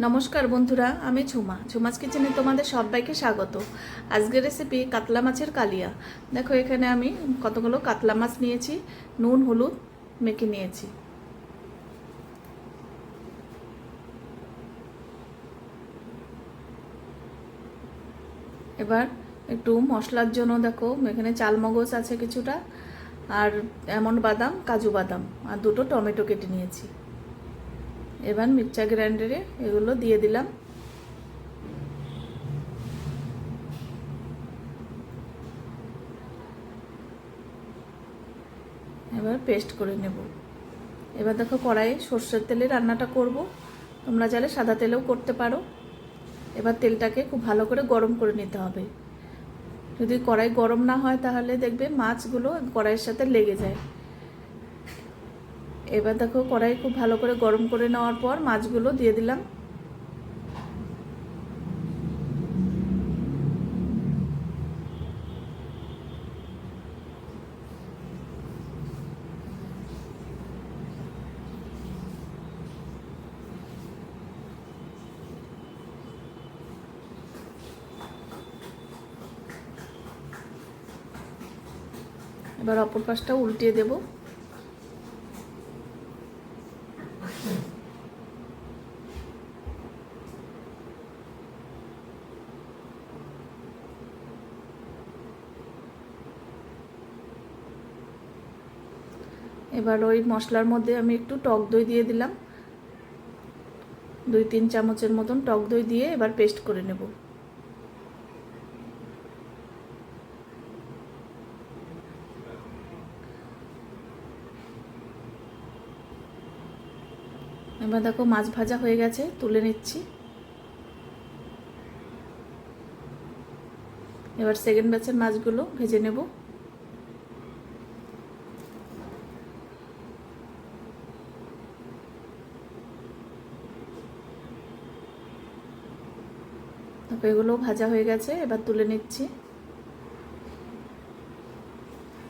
নমস্কার বন্ধুরা, আমি ঝুমা। ঝুমাস কিচেনে তোমাদের সবাইকে স্বাগত। আজকের রেসিপি কাতলা মাছের কালিয়া। দেখো, এখানে আমি কতগুলো কাতলা মাছ নিয়েছি, নুন, হলুদ মেখে নিয়েছি। এবার একটু মশলার জন্য দেখো, এখানে চালমগজ আছে কিছুটা, আর এমন বাদাম, কাজু বাদাম, আর দুটো টমেটো কেটে নিয়েছি। এবার মিক্সচার গ্রাইন্ডারে এগুলো দিয়ে দিলাম। এবার পেস্ট করে নেব। এবার দেখো কড়াইয়ে সর্ষের তেলে রান্নাটা করব। তোমরা চাইলে সাদা তেলেও করতে পারো। এবার তেলটাকে খুব ভালো করে গরম করে নিতে হবে। যদি কড়াই গরম না হয় তাহলে দেখবে মাছগুলো কড়াইয়ের সাথে লেগে যায়। এবার দেখো কড়াই খুব ভালো করে গরম করে নেওয়ার পর মাছগুলো দিয়ে দিলাম। এবার অপর পাশটা উল্টিয়ে দেবো। এবার ওই মশলার মধ্যে আমি একটু টক দই দিয়ে দিলাম। দুই তিন চামচের মতন টক দই দিয়ে এবার পেস্ট করে নেব। এবার দেখো মাছ ভাজা হয়ে গেছে, তুলে নিচ্ছি। এবার সেকেন্ড ব্যাচের মাছগুলো ভেজে নেব। তারপর এগুলো ভাজা হয়ে গেছে, এবার তুলে নিচ্ছি।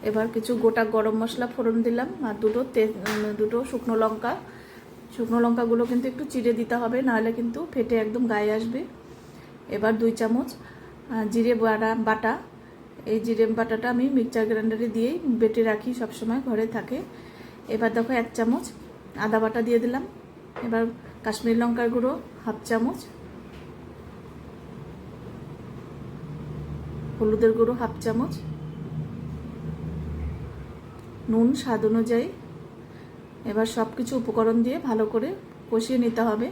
এবার কিছু গোটা গরম মশলা ফোড়ন দিলাম, আর দুটো দুটো শুকনো লঙ্কা। শুকনো লঙ্কাগুলো কিন্তু একটু চিড়ে দিতে হবে, নাহলে কিন্তু ফেটে একদম গায়ে আসবে। এবার দুই চামচ জিরে বাটা বাটা। এই জিরে বাটাটা আমি মিক্সচার গ্রাইন্ডারে দিয়েই বেটে রাখি, সবসময় ঘরে থাকে। এবার দেখো এক চামচ আদা বাটা দিয়ে দিলাম। এবার কাশ্মীর লঙ্কার গুঁড়ো, হাফ চামচ। হলুদের গুঁড়ো হাফ চামচ। নুন, স্বাদ অনুযায়ী। এবার সব কিছু উপকরণ দিয়ে ভালো করে কষিয়ে নিতে হবে,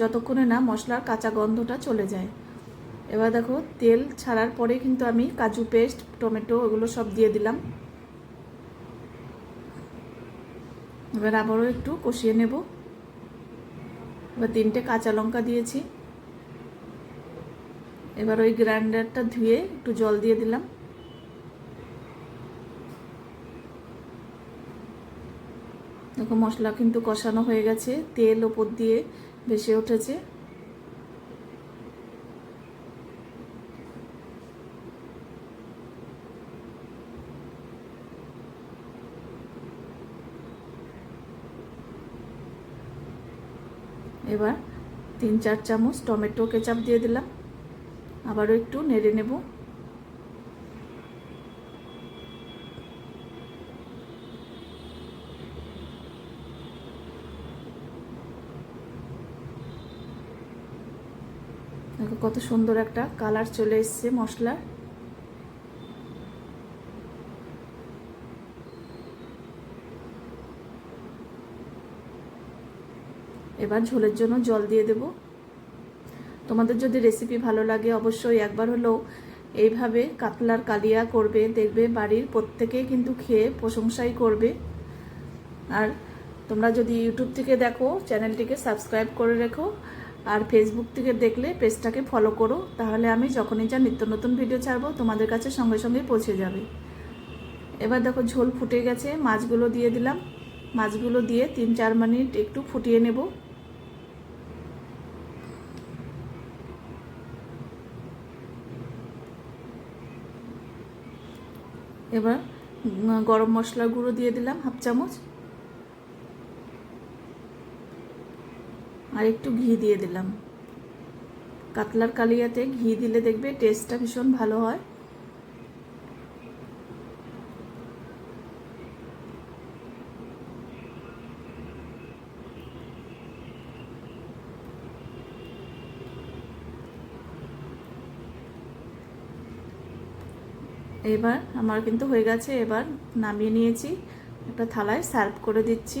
যতক্ষণে না মশলার কাঁচা গন্ধটা চলে যায়। এবার দেখো, তেল ছাড়ার পরে কিন্তু আমি কাজু পেস্ট, টমেটো এগুলো সব দিয়ে দিলাম। এবার আবারও একটু কষিয়ে নেব। এবার তিনটে কাঁচা লঙ্কা দিয়েছি। এবার ওই গ্রাইন্ডারটা ধুয়ে একটু জল দিয়ে দিলাম। দেখো মশলা কিন্তু কষানো হয়ে গেছে, তেল ওপর দিয়ে ভেসে উঠেছে। এবার তিন চার চামচ টমেটো কেচাপ দিয়ে দিলাম। আবারও একটু নেড়ে নেব। দেখো কত সুন্দর একটা কালার চলে এসছে মশলার। এবার ঝোলের জন্য জল দিয়ে দেবো। তোমাদের যদি রেসিপি ভালো লাগে, অবশ্যই একবার হলেও এইভাবে কাতলার কালিয়া করবে, দেখবে বাড়ির প্রত্যেকেই কিন্তু খেয়ে প্রশংসাই করবে। আর তোমরা যদি ইউটিউব থেকে দেখো, চ্যানেলটিকে সাবস্ক্রাইব করে রেখো, আর ফেসবুক থেকে দেখলে পেজটাকে ফলো করো, তাহলে আমি যখনই যা নিত্য নতুন ভিডিও ছাড়বো, তোমাদের কাছে সঙ্গে সঙ্গে পৌঁছে যাবে। এবার দেখো ঝোল ফুটে গেছে, মাছগুলো দিয়ে দিলাম। মাছগুলো দিয়ে তিন চার মিনিট একটু ফুটিয়ে নেব। এবার গরম মশলার গুঁড়ো দিয়ে দিলাম হাফ চামচ। আর একটু ঘি দিয়ে দিলাম। কাতলার কালিয়াতে ঘি দিলে দেখবে টেস্টটা ভীষণ ভালো হয়। এবার আমার কিন্তু হয়ে গেছে এবার নামিয়ে নিয়েছি। একটা থালায় সার্ভ করে দিচ্ছি।